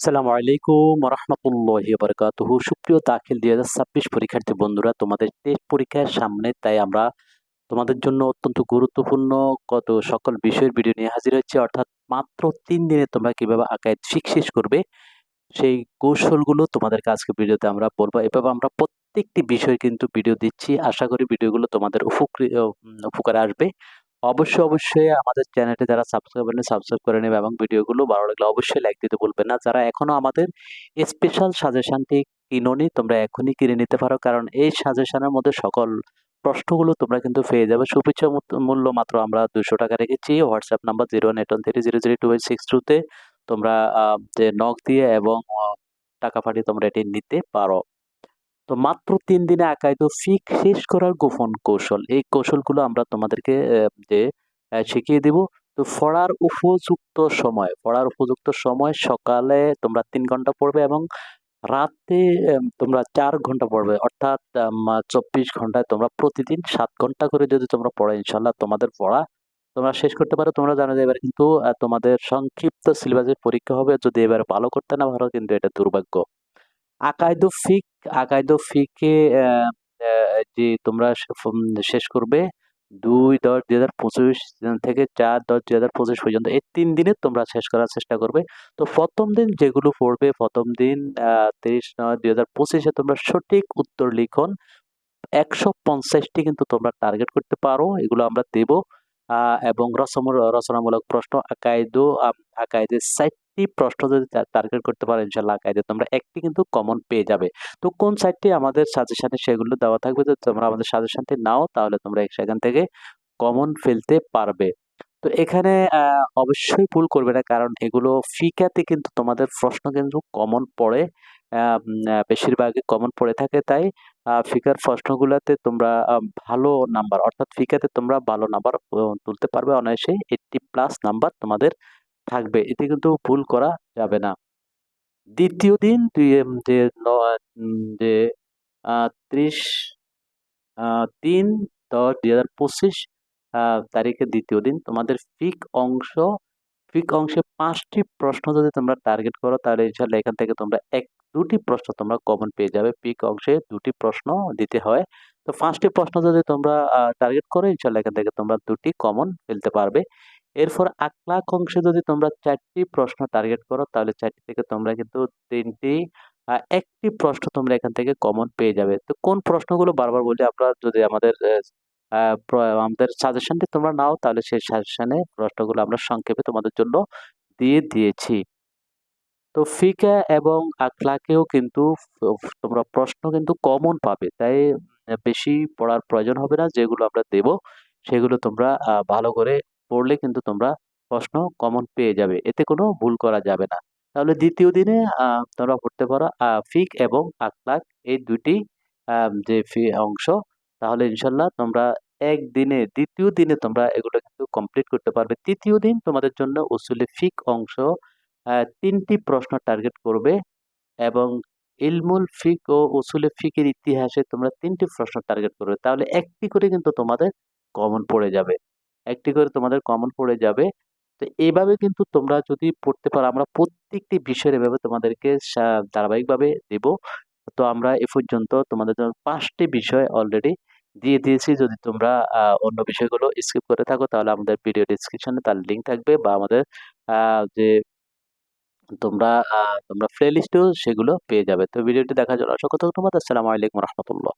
আসসালামু আলাইকুম রহমতুল্লাহি বারকাতুহু সুপ্রিয় দাখিল দুই হাজার ছাব্বিশ পরীক্ষার্থী বন্ধুরা, তোমাদের টেস্ট পরীক্ষার সামনে, তাই আমরা তোমাদের জন্য অত্যন্ত গুরুত্বপূর্ণ কত সকল বিষয়ের ভিডিও নিয়ে হাজির হচ্ছে অর্থাৎ মাত্র তিন দিনে তোমরা কীভাবে আঁকায় শেষ করবে, সেই কৌশলগুলো তোমাদের আজকে ভিডিওতে আমরা বলব এভাবে আমরা প্রত্যেকটি বিষয় কিন্তু ভিডিও দিচ্ছি। আশা করি ভিডিওগুলো তোমাদের উপকারে আসবে। অবশ্যই অবশ্যই আমাদের চ্যানেলটি যারা সাবস্ক্রাইব করেন সাবস্ক্রাইব করে নেবে এবং ভিডিওগুলো ভালো লাগলে অবশ্যই লাইক দিতে বলবেন না। যারা এখনও আমাদের স্পেশাল সাজেশনটি কিনোনি, তোমরা এখনই কিনে নিতে পারো। কারণ এই সাজেশনের মধ্যে সকল প্রশ্নগুলো তোমরা কিন্তু পেয়ে যাবে। সুপিচ্ছ মূল্য মাত্র আমরা দুশো টাকা রেখেছি। WhatsApp number zero one eight one three zero zero two eight six টুতে তোমরা যে নক দিয়ে এবং টাকা পাঠিয়ে তোমরা এটি নিতে পারো। তো মাত্র তিন দিনে আঁকাইতো ফিক শেষ করার গোপন কৌশল, এই কৌশলগুলো আমরা তোমাদেরকে যে শিখিয়ে দিব। তো পড়ার উপযুক্ত সময় পড়ার উপযুক্ত সময় সকালে তোমরা তিন ঘণ্টা পড়বে এবং রাতে তোমরা চার ঘণ্টা পড়বে। অর্থাৎ চব্বিশ ঘন্টায় তোমরা প্রতিদিন সাত ঘণ্টা করে যদি তোমরা পড়ো ইনশাল্লাহ তোমাদের পড়া তোমরা শেষ করতে পারো। তোমরা জানো যে এবার কিন্তু তোমাদের সংক্ষিপ্ত সিলেবাসের পরীক্ষা হবে। যদি এবার ভালো করতে না পারো, কিন্তু এটা দুর্ভাগ্য। আকাইদ ফিক আকাইদ ফিকে যে তোমরা শেষ করবে, দুই দশ দুই হাজার পঁচিশ থেকে চার দশ দুই হাজার পঁচিশ পর্যন্ত, এই তিন দিনে তোমরা শেষ করার চেষ্টা করবে। তো প্রথম দিন যেগুলো পড়বে, প্রথম দিন তিরিশ নয় দুই হাজার পঁচিশে তোমরা সঠিক উত্তর লিখন, একশো পঞ্চাশটি কিন্তু তোমরা টার্গেট করতে পারো, এগুলো আমরা দেব। এবং রসম, রচনামূলক প্রশ্ন আকাইদো আকাইদের সাইটটি প্রশ্ন যদি টার্গেট করতে পারো ইনশাল্লাহ আকাইদে, তোমরা একটি কিন্তু কমন পেয়ে যাবে। তো কোন সাইটটি আমাদের সাজেশনে সেগুলো দেওয়া থাকবে? যদি তোমরা আমাদের সাজেশনটি নাও, তাহলে তোমরা সেখান থেকে কমন ফেলতে পারবে। তো এখানে অবশ্যই ভুল করবে না, কারণ এগুলো ফিকাতে কিন্তু তোমাদের প্রশ্ন কিন্তু কমন পড়ে। বেশিরভাগই কমন পড়ে থাকে, তাই ফিকার প্রশ্নগুলোতে তোমরা ভালো নাম্বার অর্থাৎ ফিকাতে তোমরা ভালো নাম্বার তুলতে পারবে। অনায়াসে এইটটি প্লাস নাম্বার তোমাদের থাকবে, এতে কিন্তু ভুল করা যাবে না। দ্বিতীয় দিন যে যে ত্রিশ তিন দশ দুই হাজার পঁচিশ তারিখের দ্বিতীয় দিন তোমাদের ফিক অংশ, ফিক অংশে পাঁচটি প্রশ্ন যদি তোমরা টার্গেট করো, তাহলে ইনশাল্লাহ এখান থেকে তোমরা এক, দুটি প্রশ্ন তোমরা কমন পেয়ে যাবে। পিক অংশে দুটি প্রশ্ন দিতে হয়। তো পাঁচটি প্রশ্ন যদি তোমরা টার্গেট করো, ইনশাল্লাহ এখান থেকে তোমরা দুটি কমন ফেলতে পারবে। এরপর আকলাক অংশে যদি তোমরা চারটি প্রশ্ন টার্গেট করো, তাহলে চারটি থেকে তোমরা কিন্তু তিনটি একটি প্রশ্ন তোমরা এখান থেকে কমন পেয়ে যাবে। তো কোন প্রশ্নগুলো বারবার বলি আপনারা যদি আমাদের আমাদের সাজেশনটি তোমরা নাও, তাহলে সেই সাজেশনে প্রশ্নগুলো আমরা সংক্ষেপে তোমাদের জন্য দিয়ে দিয়েছি। তো ফিকা এবং আখলাকেও কিন্তু তোমরা প্রশ্ন কিন্তু কমন পাবে, তাই বেশি পড়ার প্রয়োজন হবে না, যেগুলো আমরা দেব, সেগুলো তোমরা ভালো করে পড়লে কিন্তু তোমরা প্রশ্ন কমন পেয়ে যাবে। এতে কোনো ভুল করা যাবে না। তাহলে দ্বিতীয় দিনে তোমরা পড়তে পারো ফিক এবং আখলাক এই দুটি যে ফি, অংশ। তাহলে ইনশাল্লাহ তোমরা একদিনে দ্বিতীয় দিনে তোমরা এগুলো কিন্তু কমপ্লিট করতে পারবে। তৃতীয় দিন তোমাদের জন্য উসুলে ফিক অংশ তিনটি প্রশ্ন টার্গেট করবে এবং ইলমুল ফিক ও উসুলে ফিকের ইতিহাসে তোমরা তিনটি প্রশ্ন টার্গেট করবে। তাহলে একটি করে কিন্তু তোমাদের কমন পড়ে যাবে। একটি করে তোমাদের কমন পড়ে যাবে। তো এইভাবে কিন্তু তোমরা যদি পড়তে পারো, আমরা প্রত্যেকটি বিষয়ের এভাবে তোমাদেরকে ধারাবাহিকভাবে দেব। তো আমরা এ পর্যন্ত তোমাদের জন্য পাঁচটি বিষয় অলরেডি দিয়ে দিয়েছি। যদি তোমরা অন্য বিষয়গুলো স্কিপ করে থাকো, তাহলে আমাদের ভিডিও ডিসক্রিপশনে তার লিঙ্ক থাকবে বা আমাদের যে তোমরা তোমরা প্লে লিস্টেও সেগুলো পেয়ে যাবে। তো ভিডিওটি দেখার জন্য অসংখ্য ধন্যবাদ। আসসালামু আলাইকুম রহমতুল্লাহ।